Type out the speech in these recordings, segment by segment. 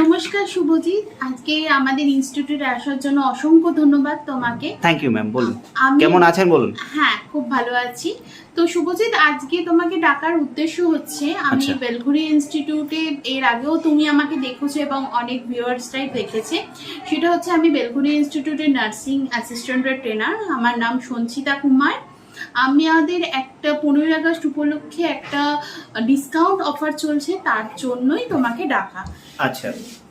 নমস্কার শুভজিৎ। আজকে আমাদের ইনস্টিটিউটে আসার জন্য অসংখ্য ধন্যবাদ তোমাকে। থ্যাংক ইউ ম্যাম বলুন। কেমন আছেন বলুন? হ্যাঁ খুব ভালো আছি। তো শুভজিৎ আজকে তোমাকে ডাকার উদ্দেশ্য হচ্ছে আমি আচ্ছা। বেলঘুরি ইনস্টিটিউটে এর আগেও তুমি আমাকে দেখেছ এবং অনেক ভিউয়ার্সরাই দেখেছে। সেটা হচ্ছে আমি বেলঘুরি ইনস্টিটিউটের নার্সিং অ্যাসিস্ট্যান্টের ট্রেনার আমার নাম সঞ্চিতা কুমার। আমাদের একটা পনেরোই আগস্ট উপলক্ষে একটা ডিসকাউন্ট অফার চলছে তার জন্যই তোমাকে ডাকা। আচ্ছা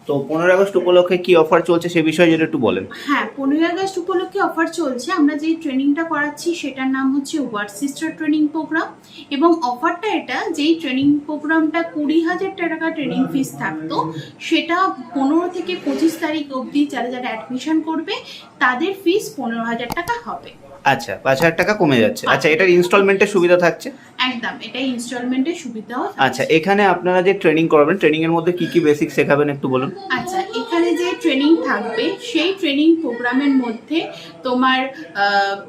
তো পনেরো আগস্ট উপলক্ষে কি অফার চলছে সে বিষয়ে যদি একটু বলেন। হ্যাঁ পনেরোই আগস্ট উপলক্ষে অফার চলছে। আমরা যে ট্রেনিংটা করাচ্ছি সেটার নাম হচ্ছে ওয়ার্ড সিস্টার ট্রেনিং প্রোগ্রাম এবং অফারটা এটা যেই ট্রেনিং প্রোগ্রামটা কুড়ি হাজার টাকা ট্রেনিং ফিস থাকতো সেটা পনেরো থেকে পঁচিশ তারিখ অবধি যারা যারা অ্যাডমিশন করবে তাদের ফিস পনেরো হাজার টাকা হবে। আচ্ছা পাঁচ হাজার টাকা কমে যাচ্ছে। আচ্ছা এটার ইনস্টলমেন্টের সুবিধা থাকছে? একদম এটা ইনস্টলমেন্টের সুবিধাও আচ্ছা এখানে আপনারা যে ট্রেনিং করাবেন ট্রেনিং এর মধ্যে কি কি বেসিক শেখাবেন একটু বলুন? আচ্ছা ট্রেনিং থাকবে, সেই ট্রেনিং প্রোগ্রামের মধ্যে তোমার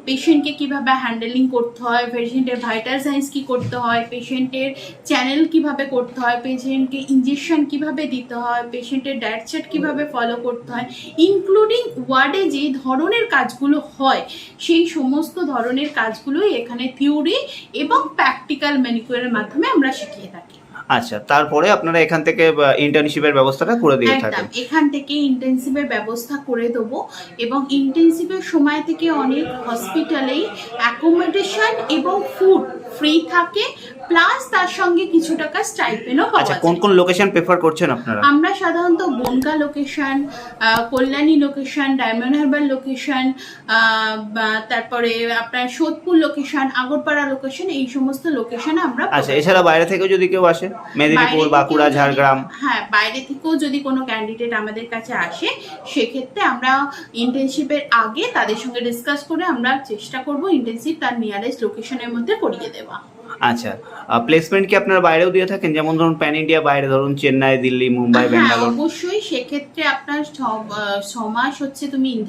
পেশেন্টকে কীভাবে হ্যান্ডেলিং করতে হয় পেশেন্টের ভাইটাল সায়েন্স কি করতে হয় পেশেন্টের চ্যানেল কীভাবে করতে হয় পেশেন্টকে ইঞ্জেকশন কীভাবে দিতে হয় পেশেন্টের ডায়েট চার্ট কীভাবে ফলো করতে হয় ইনক্লুডিং ওয়ার্ডে যে ধরনের কাজগুলো হয়, সেই সমস্ত ধরনের কাজগুলোই এখানে থিওরি এবং প্র্যাকটিক্যাল ম্যানিকুয়ারের মাধ্যমে আমরা শিখিয়ে থাকি। আচ্ছা তারপরে আপনারা এখান থেকে ইন্টার্নশিপের ব্যবস্থাটা করে দিয়ে থাকেন। এখান থেকে ইন্টার্নশিপের ব্যবস্থা করে দেব এবং ইন্টার্নশিপের সময় থেকে অনেক হসপিটালেই অ্যাকোমোডেশন এবং ফুড ফ্রি থাকে। প্লাস তার সঙ্গে কিছু টাকা স্টাইপেনও পাওয়া আচ্ছা কোন যায়। কোন লোকেশন প্রেফার করছেন আপনারা? আমরা সাধারণত Bongaon location Kalyani location Diamond Harbour location তারপরে আপনার সোদপুর লোকেশন আগরপাড়া লোকেশন এই সমস্ত লোকেশনে আমরা আচ্ছা এছাড়া বাইরে থেকে যদি কেউ আসে? মেদিনীপুর বাইরে বাঁকুড়া থেকেও যদি- ঝাড়গ্রাম? হ্যাঁ বাইরে থেকেও যদি কোনো ক্যান্ডিডেট আমাদের কাছে আসে সেক্ষেত্রে আমরা ইন্টার্নশিপের আগে তাদের সঙ্গে ডিসকাস করে আমরা চেষ্টা করব ইন্টার্নশিপ তার নিয়ারেস্ট লোকেশনের মধ্যে করিয়ে দেওয়া। আচ্ছা প্লেসমেন্ট কি আপনারা বাইরেও দিয়ে থাকেন? যেমন ধরুন প্যান ইন্ডিয়া বাইরে ধরুন চেন্নাই দিল্লি মুম্বাই হ্যাঁ ব্যাঙ্গালোর। অবশ্যই সেক্ষেত্রে আপনার ছ- মাস হচ্ছে তুমি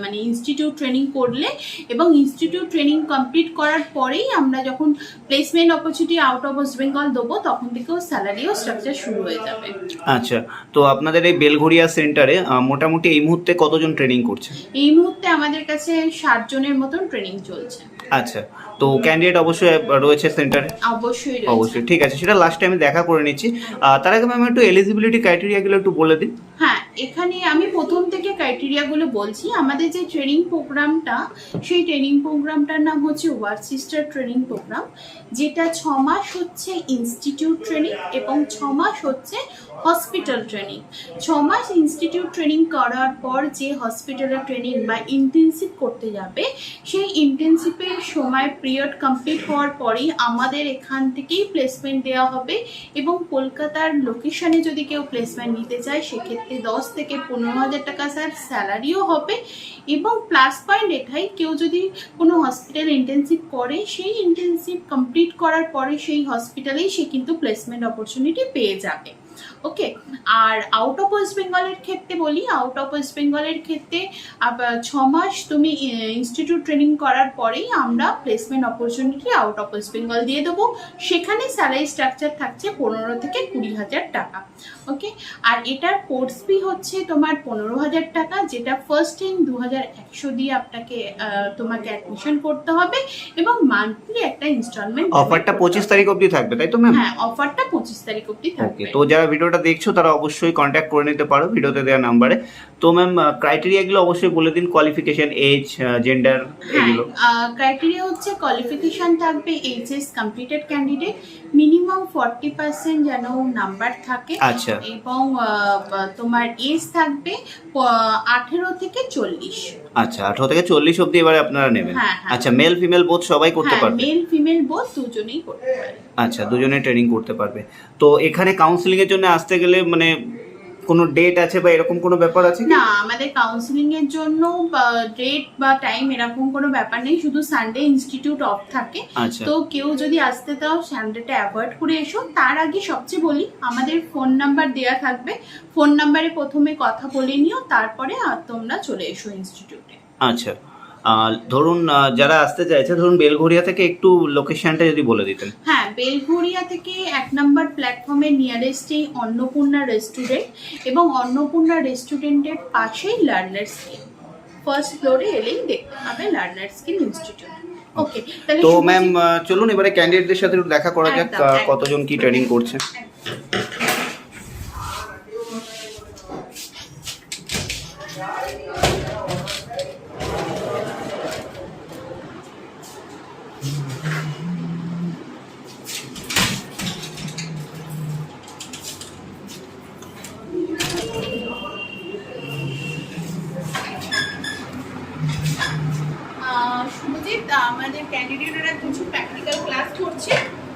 মানে ইনস্টিটিউট ট্রেনিং করলে এবং ইনস্টিটিউট ট্রেনিং কমপ্লিট করার পরেই আমরা যখন placement opportunity out of West Bengal দেবো তখন থেকেও স্যালারিও স্ট্রাকচার শুরু হয়ে যাবে। আচ্ছা তো আপনাদের এই বেলঘড়িয়া সেন্টারে মোটামুটি এই মুহূর্তে কতজন ট্রেনিং করছে? এই মুহূর্তে আমাদের কাছে ষাট জনের মতন ট্রেনিং চলছে। আচ্ছা তো ক্যান্ডিডেট অবশ্যই রয়েছে সেন্টারে অবশ্যই অবশ্যই ঠিক আছে সেটা লাস্টে আমি দেখা করে নিচ্ছি। তার আগে ম্যাম একটু এলিজিবিলিটি ক্রাইটেরিয়াগুলো একটু বলে দিন। হ্যাঁ এখানে আমি প্রথম থেকে ক্রাইটেরিয়াগুলো বলছি। আমাদের যে ট্রেনিং প্রোগ্রামটা সেই ট্রেনিং প্রোগ্রামটার নাম হচ্ছে ওয়ার্ড সিস্টার ট্রেনিং প্রোগ্রাম, যেটা ছ মাস হচ্ছে ইনস্টিটিউট ট্রেনিং এবং ছ মাস হচ্ছে হসপিটাল ট্রেনিং। ছ মাস ইনস্টিটিউট ট্রেনিং করার পর যে হসপিটালের ট্রেনিং বা ইন্টেন্সিভ করতে যাবে, সেই ইন্টেন্সিভের সময় পিরিয়ড কমপ্লিট হওয়ার পরেই আমাদের এখান থেকেই প্লেসমেন্ট দেওয়া হবে এবং কলকাতার লোকেশনে যদি কেউ প্লেসমেন্ট নিতে চায়, সেক্ষেত্রে দশ থেকে পনেরো হাজার টাকা স্যার স্যালারিও হবে এবং প্লাস পয়েন্ট এটাই কেউ যদি কোনো হসপিটাল ইন্টেন্সিভ করে, সেই ইন্টেন্সিভ কমপ্লিট করার পরে সেই হসপিটালেই সে কিন্তু প্লেসমেন্ট অপরচুনিটি পেয়ে যাবে। ওকে আর আউট অফ ওয়েস্ট বেঙ্গলের ক্ষেত্রে বলি আউট অফ ওয়েস্ট বেঙ্গলের ক্ষেত্রে ছ মাস তুমি ইনস্টিটিউট ট্রেনিং করার পরেই আমরা placement opportunity out of West Bengal দিয়ে দেবো। সেখানে স্যালারি স্ট্রাকচার থাকছে পনেরো থেকে কুড়ি হাজার টাকা। ওকে আর এটার কোর্স ফি হচ্ছে তোমার পনেরো হাজার টাকা যেটা ফার্স্ট টাইম দু হাজার একশো দিয়ে আপনাকে তোমাকে অ্যাডমিশন করতে হবে এবং মান্থলি একটা ইনস্টলমেন্ট অফারটা পঁচিশ তারিখ অবধি থাকবে তাই তো ম্যাম হ্যাঁ অফারটা পঁচিশ তারিখ অবধি থাকবে। তো যারা ভিডিওটা দেখছ তারা অবশ্যই কন্ট্যাক্ট করে নিতে পারো ভিডিওতে দেওয়া নাম্বারে তো ম্যাম ক্রাইটেরিয়াগুলো অবশ্যই বলে দিন কোয়ালিফিকেশন এজ জেন্ডার এগুলো। ক্রাইটেরিয়া হচ্ছে কোয়ালিফিকেশন থাকবে HS completed candidate minimum forty percent যেন নাম্বার থাকে আচ্ছা। এবং তোমার এজ থাকবে আঠেরো থেকে চল্লিশ। আচ্ছা আঠারো থেকে চল্লিশ অবধি এবারে আপনারা নেবেন। হ্যাঁ, হ্যাঁ। আচ্ছা মেল ফিমেল বোথ সবাই করতে হ্যাঁ পারবে? মেল ফিমেল বোথ দুজনেই করতে পারে আচ্ছা দুজনে ট্রেনিং করতে পারবে। তো এখানে কাউন্সিলিং এর জন্য আসতে গেলে মানে কোনো ডেট আছে বা এরকম কোনো ব্যাপার আছে না আমাদের কাউন্সিলিং এর জন্য ডেট বা টাইম এরকম কোনো ব্যাপার নেই শুধু সানডে ইনস্টিটিউট অফ থাকে। আচ্ছা। তো কেউ যদি আসতে চাও সানডেটা অ্যাভয়েড করে এসো। তার আগে সবচেয়ে বলি আমাদের ফোন নাম্বার দেয়া থাকবে। ফোন নাম্বারে প্রথমে কথা বলে নিও তারপরে তোমরা চলে এসো ইনস্টিটিউটে আচ্ছা। ধরুন যারা আসতে চাইছে ধরুন বেলঘরিয়া থেকে একটু লোকেশনটা যদি বলে দিতেন। হ্যাঁ বেলঘরিয়া থেকে এক নম্বর প্ল্যাটফর্মের নিয়ারেস্টেই অন্নপূর্ণা রেস্টুরেন্ট এবং অন্নপূর্ণা রেস্টুরেন্টের পাশেই লার্নার স্কিল ফার্স্ট ফ্লোরে এলেই দেখতে হবে লার্নার স্কিল ইনস্টিটিউট ওকে তো ম্যাম চলুন এবারে ক্যান্ডিডেটদের সাথে একটু দেখা করা যাক। কতজন কি ট্রেনিং করছে আহ, শুভজিৎ ক্যান্ডিডেটরা কিছু প্র্যাকটিক্যাল ক্লাস করছে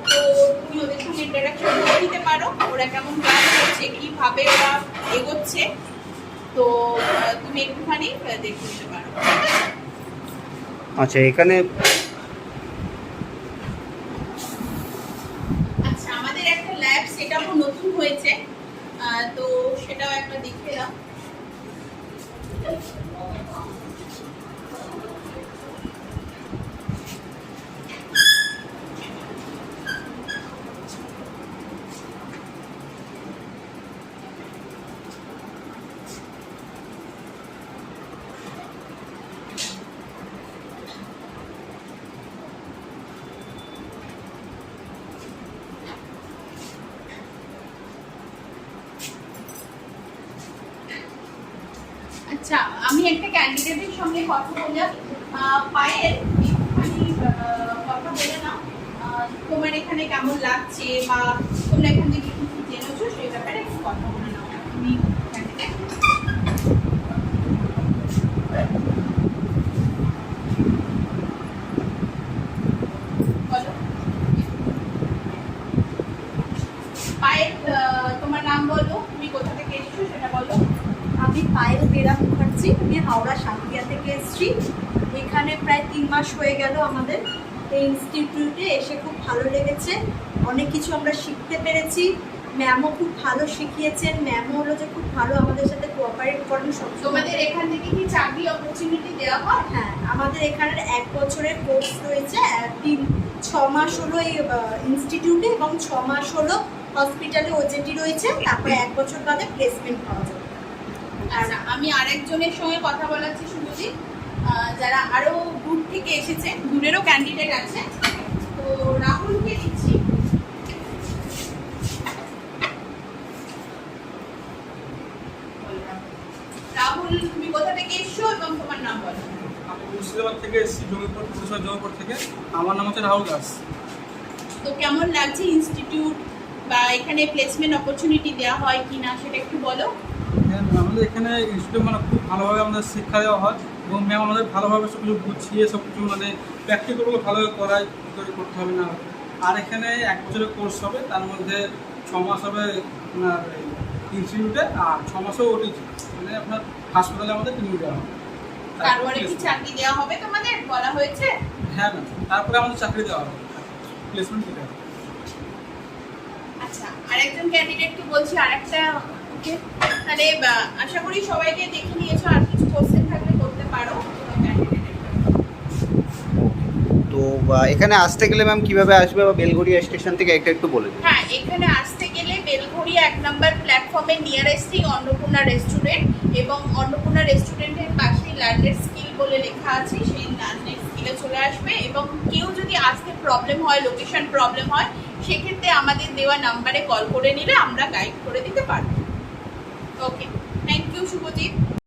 তো তুমি ওদের সঙ্গে ইন্টারাকশন করে দিতে পারো। ওরা কেমন ক্লাস করছে কীভাবে ওরা এগোচ্ছে তো তুমি একটুখানি দেখে নিতে পারো। আচ্ছা এখানে আচ্ছা আমাদের একটা ল্যাব সেটআপও নতুন হয়েছে তো সেটাও একটা দেখে দাও আচ্ছা আমি একটা ক্যান্ডিডেটের সঙ্গে কথা বলে আহ, পায়েল একটুখানি কথা বলে নাও। তোমার এখানে কেমন লাগছে বা তোমরা এখান থেকে কি কি জেনেছো সেই ব্যাপারে একটু কথা বলে নাও। তুমি। পায়েল তোমার নাম বলো তুমি কোথা থেকে এসেছ সেটা বলো। আমি পায়েল বেরা মুখার্জি আমি হাওড়া সাতক্ষীরা থেকে এসেছি। এখানে প্রায় তিন মাস হয়ে গেল আমাদের। এই ইনস্টিটিউটে এসে খুব ভালো লেগেছে। অনেক কিছু আমরা শিখতে পেরেছি। ম্যামও খুব ভালো শিখিয়েছেন। ম্যামও হলো যে খুব ভালো আমাদের সাথে কোঅপারেট করেন সব তোমাদের এখান থেকে কি চাকরি অপরচুনিটি দেওয়া হয়? হ্যাঁ আমাদের এখানের এক বছরের কোর্স রয়েছে। তিন ছ মাস হলো এই ইনস্টিটিউটে এবং ছ মাস হলো হসপিটালে ওজেটি রয়েছে। তারপরে এক বছর বাদে প্লেসমেন্ট পাওয়া যাবে। আচ্ছা আমি আরেকজনের সঙ্গে কথা বলাচ্ছি শুভজিৎ যারা আরও দূর থেকে এসেছে দূরেরও ক্যান্ডিডেট আছে। তো রাহুলকে দিচ্ছি। রাহুল তুমি কোথা থেকে এসছো এবং তোমার নাম বলো। মুর্শিদাবাদ থেকে এসেছি জমিপুর পুরসভা জমিপুর থেকে। আমার নাম হচ্ছে রাহুল দাস। তো কেমন লাগছে ইনস্টিটিউট বা এখানে প্লেসমেন্ট অপরচুনিটি দেওয়া হয় কি না সেটা একটু বলো। আমাদের এখানে ইনস্টিটিউট মানে খুব ভালোভাবে আমাদের শিক্ষা দেওয়া হয় এবং ম্যাম আমাদের ভালোভাবে সব কিছু বুঝিয়ে সব কিছু মানে প্র্যাকটিক্যালগুলো ভালোভাবে করায় করে করতে হবে না। আর এখানে এক বছরের কোর্স হবে তার মধ্যে ছ মাস হবে আপনার ইনস্টিটিউটে আর ছ মাসও ওটিজি মানে আপনার হাসপাতালে আমাদের ট্রেনিং দেওয়া হবে। তারপরে কি চাকরি দেওয়া হবে তোমাদের বলা হয়েছে? হ্যাঁ ম্যাম তারপরে আমাদের চাকরি দেওয়া হবে। প্লেসমেন্ট দিতে হবে। আচ্ছা আরেকজন ক্যান্ডিডেটকে বলছি আরেকটা তাহলে আশা করি সবাইকে দেখে নিয়েছো আর কিছু কোশ্চেন থাকলে করতে পারো। তো এখানে আসতে গেলে ম্যাম কীভাবে আসবে বা বেলঘরিয়া স্টেশন থেকে একটা একটু বলে দিন। হ্যাঁ এখানে আসতে গেলে বেলঘড়িয়া এক নম্বর প্ল্যাটফর্মে নিয়ারেস্টই অন্নপূর্ণা রেস্টুরেন্ট এবং অন্নপূর্ণা রেস্টুরেন্টের পাশেই লার্নের স্কিল বলে লেখা আছে সেই লার্নের স্কিলে চলে আসবে এবং কেউ যদি আসতে প্রবলেম হয় লোকেশন প্রবলেম হয় সেক্ষেত্রে আমাদের দেওয়া নাম্বারে কল করে নিলে আমরা গাইড করে দিতে পারব। Okay thank you Subhajit